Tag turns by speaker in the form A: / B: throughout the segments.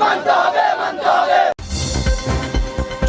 A: মানতে হবে মানতে হবে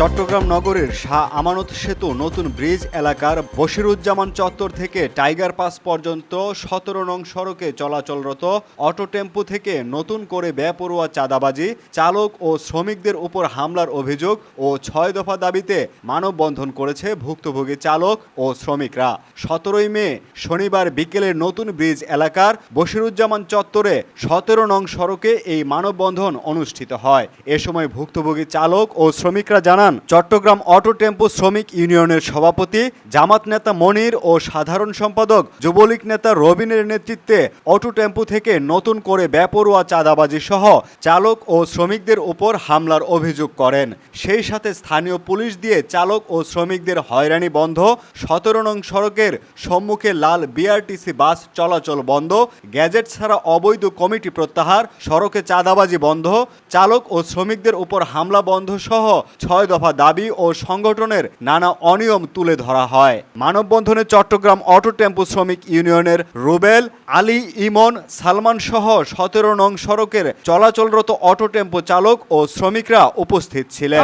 A: চট্টগ্রাম নগরের শাহ আমানত সেতু নতুন ব্রিজ এলাকার বশিরুজ্জামান চত্বর থেকে টাইগার পাস পর্যন্ত সতেরো নং সড়কে চলাচলরত অটো টেম্পো থেকে নতুন করে বেপরোয়া চাঁদাবাজি, চালক ও শ্রমিকদের উপর হামলার অভিযোগ ও ছয় দফা দাবিতে মানববন্ধন করেছে ভুক্তভোগী চালক ও শ্রমিকরা। সতেরোই মে, শনিবার বিকেলে নতুন ব্রিজ এলাকার বশিরুজ্জামান চত্বরে সতেরো নং সড়কে এই মানববন্ধন অনুষ্ঠিত হয়। এ সময় ভুক্তভোগী চালক ও শ্রমিকরা জানান চট্টগ্রাম অটো টেম্পো শ্রমিক ইউনিয়নের সভাপতি, জামাত নেতা মনির ও সাধারণ সম্পাদক, যুবলীগ নেতা রবিনের নেতৃত্বে অটো টেম্পো থেকে নতুন করে বেপরোয়া চাঁদাবাজি সহ চালক ও শ্রমিকদের উপর হামলার অভিযোগ করেন। সেই সাথে স্থানীয় পুলিশ দিয়ে চালক ও শ্রমিকদের হয়রানি বন্ধ, সতেরো নং সড়কের সম্মুখে লাল বিআরটিসি বাস চলাচল বন্ধ, গ্যাজেট ছাড়া অবৈধ কমিটি প্রত্যাহার, সড়কে চাঁদাবাজি বন্ধ, চালক ও শ্রমিকদের উপর হামলা বন্ধ সহ ছয় দফা দাবি ও সংগঠনের নানা অনিয়ম তুলে ধরা হয়। মানববন্ধনে চট্টগ্রাম অটো টেম্পো শ্রমিক ইউনিয়নের রুবেল, আলী, ইমন, সালমান সহ সতেরো নং সড়কের চলাচলরত অটো টেম্পো চালক ও শ্রমিকরা উপস্থিত ছিলেন।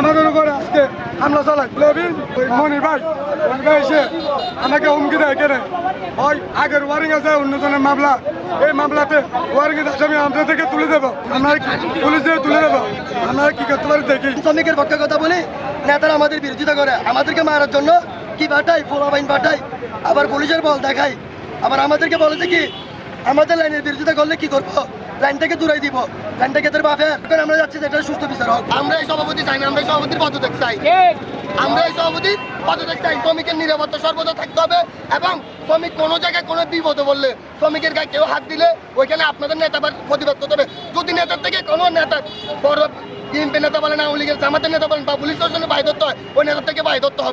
B: আমাকে হুমকি দেয় কেনে আগের ওয়ারিং আছে, অন্যজনের মামলা। এই মামলাতে ওয়ারিং এর আসামি আমাদের থেকে তুলে দেবো। আমরা পুলিশ দিয়ে তুলে দেবো? আমরা কি করতে পারি দেখি।
C: শ্রমিকের পক্ষে কথা বলি নেতারা আমাদের বিরোধিতা করে। আমাদেরকে মারার জন্য কি পাঠায়? ফোলাবাইন পাঠায়। আবার পুলিশের বল দেখায়। আবার আমাদেরকে বলেছে কি, আমাদের লাইনের বিরোধিতা করলে কি করব? লাইন থেকে দূরাই দিব। লাইন থেকে তোর বাপের। আমরা যাচ্ছি যেটা সুস্থ বিচার হোক।
D: আমরা সভাপতি চাই না, আমরা সভাপতির পদত্যাগ চাই। আমরা এই সভাপতি পদত্যাগ চাই। শ্রমিকের নিরাপত্তা সর্বদা থাকতে হবে এবং শ্রমিক কোনো জায়গায় কোনো বিপদে বললে শ্রমিকের গায়ে কেউ হাত দিলে ওইখানে আপনাদের নেতা প্রতিবাদ করতে হবে। যদি নেতার থেকে কোনো নেতা বড় বিএনপি নেতা বলেন, আওয়ামী লীগের জামাতের নেতা বলেন বা পুলিশ প্রশাসনের বাই ধরতে হয়, ওই নেতার থেকে বাই ধরতে হবে।